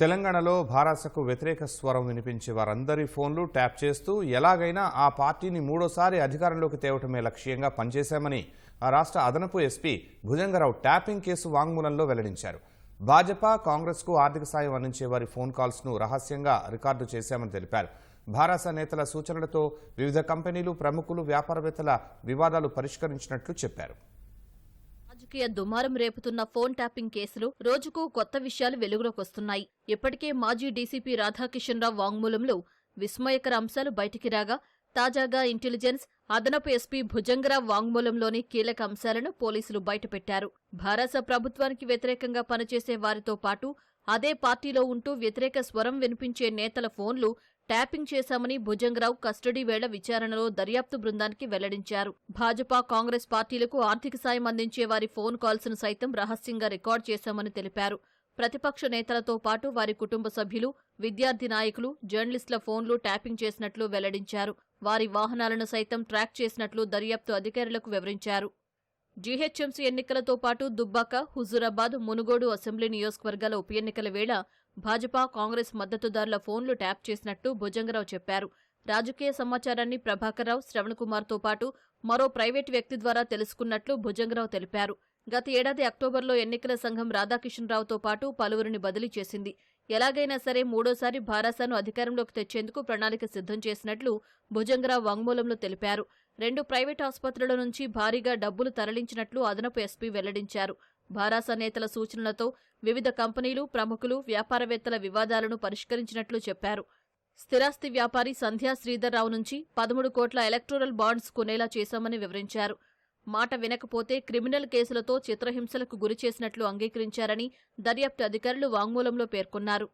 తెలంగాణలో భారాసకు వ్యతిరేక స్వరం వినిపించే వారందరి ఫోన్లు ట్యాప్ చేస్తూ ఎలాగైనా ఆ పార్టీని మూడోసారి అధికారంలోకి తేవటమే లక్ష్యంగా పనిచేశామని ఆ రాష్ట్ర అదనపు ఎస్పీ భుజంగరావు ట్యాపింగ్ కేసు వాంగ్మూలంలో వెల్లడించారు. భాజపా కాంగ్రెస్కు ఆర్థిక సాయం అందించే వారి ఫోన్ కాల్స్ను రహస్యంగా రికార్డు చేశామని తెలిపారు. భారాస నేతల సూచనలతో వివిధ కంపెనీలు ప్రముఖులు వ్యాపారవేత్తల వివాదాలు పరిష్కరించినట్లు చెప్పారు. రాజకీయ దుమారం రేపుతున్న ఫోన్ ట్యాపింగ్ కేసులో రోజుకు కొత్త విషయాలు వెలుగులోకి వస్తున్నాయి. ఇప్పటికే మాజీ డీసీపీ రాధాకిషన్ రావు వాంగ్మూలంలో విస్మయకర అంశాలు బయటికి రాగా తాజాగా ఇంటెలిజెన్స్ అదనపు ఎస్పీ భుజంగరావు వాంగ్మూలంలోని కీలక అంశాలను పోలీసులు బయటపెట్టారు. భారత ప్రభుత్వానికి వ్యతిరేకంగా పనిచేసే వారితో పాటు అదే పార్టీలో ఉంటూ వ్యతిరేక స్వరం వినిపించే నేతల ఫోన్లు ట్యాపింగ్ చేశామని భుజంగరావు కస్టడీ వేళ విచారణలో దర్యాప్తు బృందానికి వెల్లడించారు. భాజపా కాంగ్రెస్ పార్టీలకు ఆర్థిక సాయం అందించే వారి ఫోన్ కాల్స్ను సైతం రహస్యంగా రికార్డ్ చేశామని తెలిపారు. ప్రతిపక్ష నేతలతో పాటు వారి కుటుంబ సభ్యులు విద్యార్థి నాయకులు జర్నలిస్టుల ఫోన్లు ట్యాపింగ్ చేసినట్లు వెల్లడించారు. వారి వాహనాలను సైతం ట్రాక్ చేసినట్లు దర్యాప్తు అధికారులకు వివరించారు. జీహెచ్ఎంసీ ఎన్నికలతో పాటు దుబ్బాక హుజూరాబాద్ మునుగోడు అసెంబ్లీ నియోజకవర్గాల ఉప ఎన్నికల వేళ భాజపా కాంగ్రెస్ మద్దతుదారుల ఫోన్లు ట్యాప్ చేసినట్టు భుజంగరావు చెప్పారు. రాజకీయ సమాచారాన్ని ప్రభాకర్రావు శ్రవణకుమార్తో పాటు మరో ప్రైవేటు వ్యక్తి ద్వారా తెలుసుకున్నట్లు భుజంగరావు తెలిపారు. గత ఏడాది అక్టోబర్లో ఎన్నికల సంఘం రాధాకిషన్ రావుతో పాటు పలువురిని బదిలీ చేసింది. ఎలాగైనా సరే మూడోసారి భారాసాను అధికారంలోకి తెచ్చేందుకు ప్రణాళిక సిద్ధం చేసినట్లు భుజంగరావు వాంగ్మూలంలో తెలిపారు. రెండు ప్రైవేట్ ఆసుపత్రుల నుంచి భారీగా డబ్బులు తరలించినట్లు అదనపు ఎస్పీ వెల్లడించారు. భారాస నేతల సూచనలతో వివిధ కంపెనీలు ప్రముఖులు వ్యాపారవేత్తల వివాదాలను పరిష్కరించినట్లు చెప్పారు. స్థిరాస్తి వ్యాపారి సంధ్యా శ్రీధర్రావు నుంచి పదమూడు కోట్ల ఎలక్టోరల్ బాండ్స్ కొనేలా చేశామని వివరించారు. మాట వినకపోతే క్రిమినల్ కేసులతో చిత్రహింసలకు గురిచేసినట్లు అంగీకరించారని దర్యాప్తు అధికారులు వాంగ్మూలంలో పేర్కొన్నారు.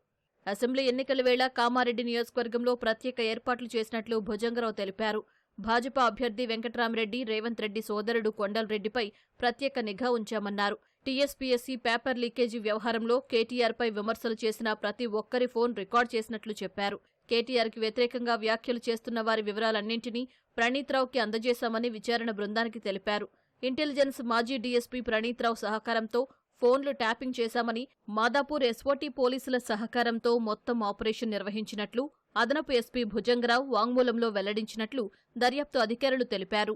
అసెంబ్లీ ఎన్నికల వేళ కామారెడ్డి నియోజకవర్గంలో ప్రత్యేక ఏర్పాట్లు చేసినట్లు భుజంగరావు తెలిపారు. భాజపా అభ్యర్థి వెంకట్రామరెడ్డి రేవంత్ రెడ్డి సోదరుడు కొండలరెడ్డిపై ప్రత్యేక నిఘా ఉంచామన్నారు. టీఎస్పీఎస్సీ పేపర్ లీకేజీ వ్యవహారంలో కేటీఆర్పై విమర్శలు చేసిన ప్రతి ఒక్కరి ఫోన్ రికార్డ్ చేసినట్లు చెప్పారు. కేటీఆర్కి వ్యతిరేకంగా వ్యాఖ్యలు చేస్తున్న వారి వివరాలన్నింటినీ ప్రణీత్రావుకి అందజేశామని విచారణ బృందానికి తెలిపారు. ఇంటెలిజెన్స్ మాజీ డీఎస్పీ ప్రణీత్రావు సహకారంతో ఫోన్లు ట్యాపింగ్ చేశామని మాదాపూర్ ఎస్ఓటీ పోలీసుల సహకారంతో మొత్తం ఆపరేషన్ నిర్వహించినట్లు అదనపు ఎస్పీ భుజంగరావు వాంగ్మూలంలో వెల్లడించినట్లు దర్యాప్తు అధికారులు తెలిపారు.